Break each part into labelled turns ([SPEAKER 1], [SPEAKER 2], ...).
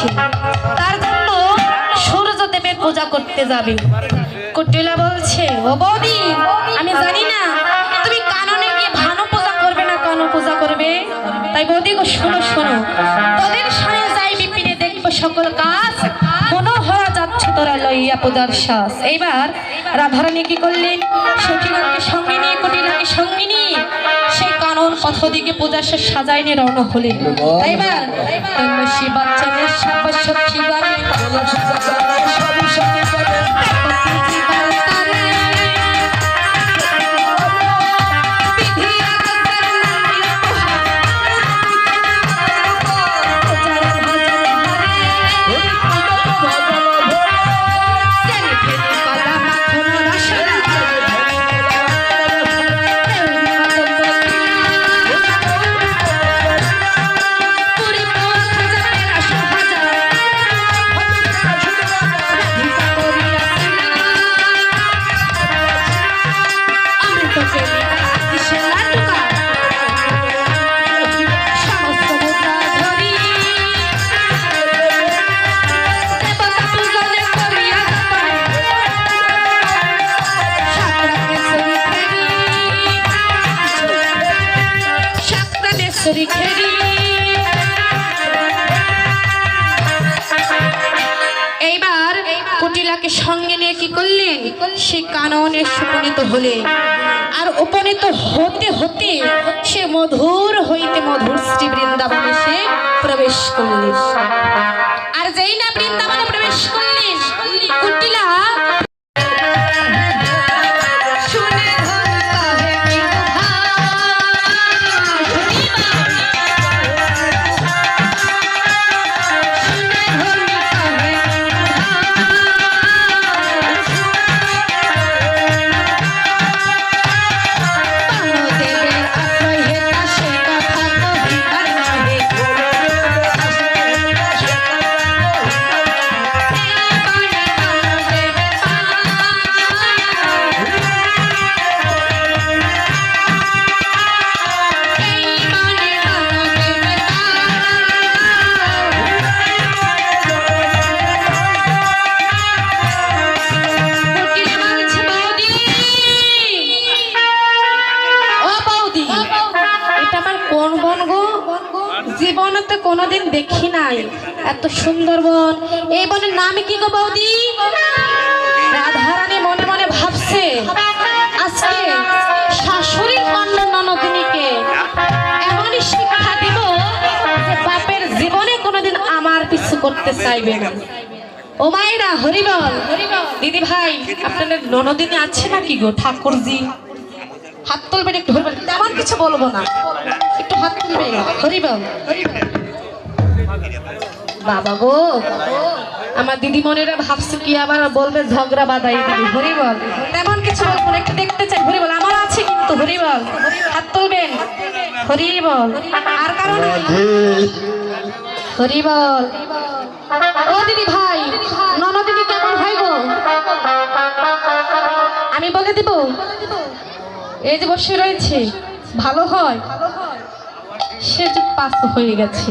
[SPEAKER 1] হয়েছে তার জন্য সূর্যদেবের পূজা করতে যাবে। কুটিলা বলছে, ও বৌদি, আমি জানি না, তুমি কাননে গিয়ে ভানু পূজা করবে না কানু পূজা করবে? তাই বৌদি গো, শোনো শোনো। তোদের সামনে যাই, বিপিনে দেখব সকল কাজ। মনোহরা যাচ্ছে তোরা লইয়া পূজার শ্বাস এইবার রাধারানী কি করলেন? সখিনাকে সঙ্গে নিয়ে, কুটিলাকে সঙ্গে নিয়ে কানন পথ দিকে পূজা সে সাজাই নিয়ে রওনা হলেন। তাই না তন্মসী বাচ্চাদের সখী গানে কি করলে? সে কাননে সুপনীত হলে। আর উপনীত হতে হতে সে মধুর হইতে মধুর শ্রী বৃন্দাবনে সে প্রবেশ করলে। আর যেই না বৃন্দাবনে প্রবেশ করলেন নাই এত সুন্দর বন এই বনের নাম কি গো বৌদি? রাধারানী মনে মনে ভাবছে, আজকে শাশুড়ি কন্যা ননদিনীকে এমনই শিক্ষা দিব যে বাপের জীবনে কোনোদিন আমার পিছু করতে চাইবে না। ও মায়েরা, হরিবল। দিদি ভাই, আপনাদের ননদিনী আছে নাকি গো, ঠাকুরজি? হাত তুলবেন একটু, হরিবল। তেমন কিছু বলব না। একটু হাত তুলবেন। হরিবল। বাবা গো আমার দিদিমণিরা ভাবছে কি আবার বলবে ঝগড়া বাদাই দিদি হরিবল। তেমন কিছু বলব একটু দেখতে চাই। হরি বল আমার আছে কিন্তু হরিবল। হাত তুলবেন? হরি বল আর কারণ হরি বল ও দিদি ভাই ননদিনী কেমন হয় গো? আমি বলে দিব? এই যে বসে রয়েছে ভালো হয়? সে যে পাস হয়ে গেছে।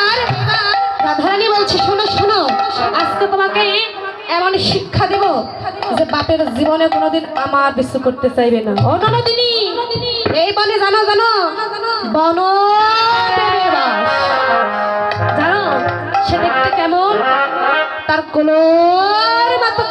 [SPEAKER 1] এমন শিক্ষা দেব যে বাপের জীবনে কোনোদিন আমার বিশ্ব করতে চাইবে না। ও এই বনে জানো জানো? বন জানো, সে দেখতে কেমন? তার কোনো মতো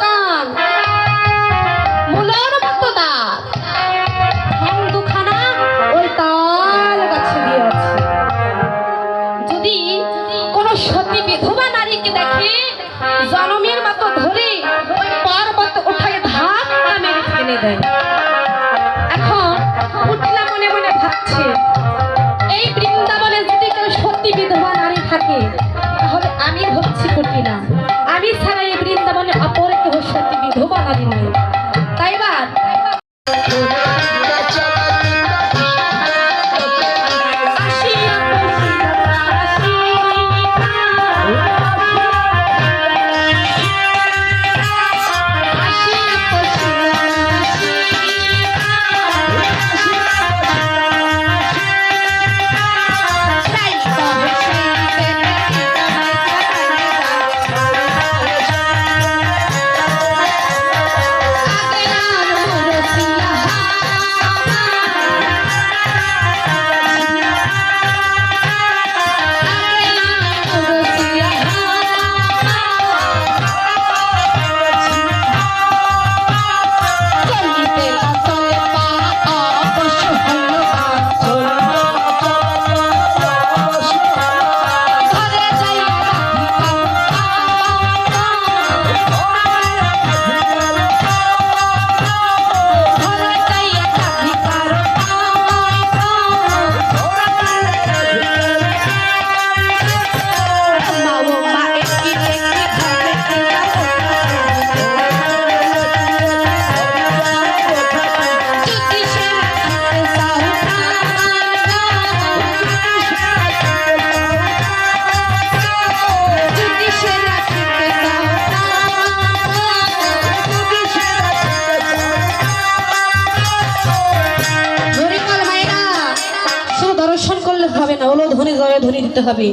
[SPEAKER 1] কান মুলার দিতে হবে।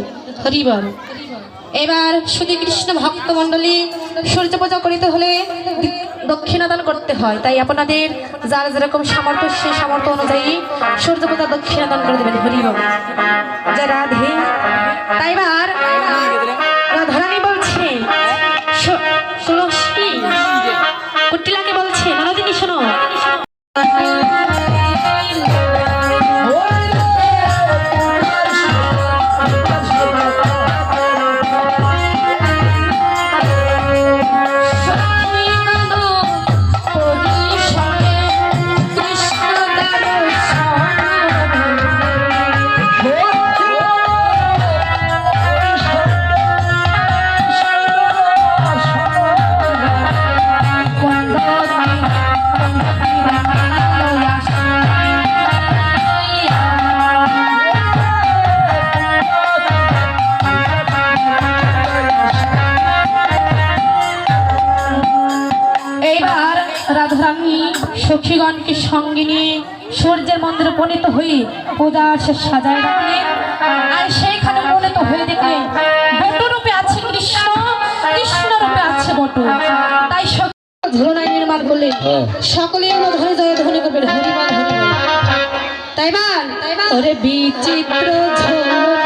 [SPEAKER 1] হরিবল। এবার শুধু কৃষ্ণ ভক্ত মন্ডলী সূর্য পূজা করিতে হলে দক্ষিণাদান করতে হয়। তাই আপনাদের যার যেরকম সামর্থ্য সেই সামর্থ্য অনুযায়ী সূর্য পূজা দক্ষিণাদান করে দেবেন হরিবল। যারা রাধে। তাই এবার রাধারানী সখীগণকে সঙ্গে নিয়ে সূর্যের মন্দিরে উপনীত হয়ে পূজা সে সাজায় রাখলেন আর সেইখানে উপনীত হয়ে দেখলেন বটু রূপে আছে কৃষ্ণ কৃষ্ণ রূপে আছে বটু। তাই ঝুলনায় নির্মাণ করলেন। সকলে এলো ধরে জয় ধ্বনি করবেন হরিবল হরিবল তাই বান ওরে বিচিত্র ঝুলনা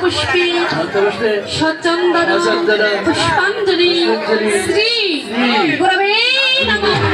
[SPEAKER 1] পুষ্পী সচন্দন পুষ্পাঞ্জলি
[SPEAKER 2] শ্রী
[SPEAKER 1] গুরবে নমঃ।